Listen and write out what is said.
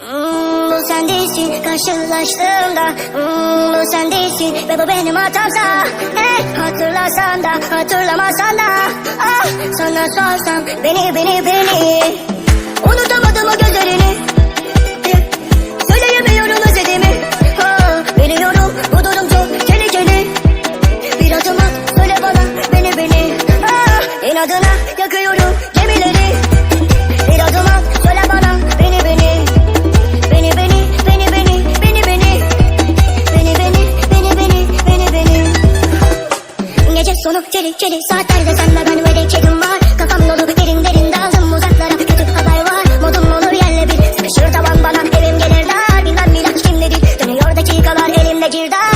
Hmm, bu sen değilsin karşılaştığımda. Hmm, Bu sen değilsin ve bu benim hatamsa. Eh hatırlasan da hatırlamasan da. Ah sana sorsam beni beni beni Senin adına yakıyorum gemileri. Bir adım at söyle bana beni beni. Beni beni beni beni beni beni. Beni beni beni beni beni beni. Gece sonu çeli çeli saatlerde senle ben ve de çekim var. Kafam dolu derin derin daldım uzaklara kötü haber var. Modum olur yerle bir sıkışır tavan bana evim gelir dar. Bilmem milat kimleri dönüyor dakikalar elimde girdar.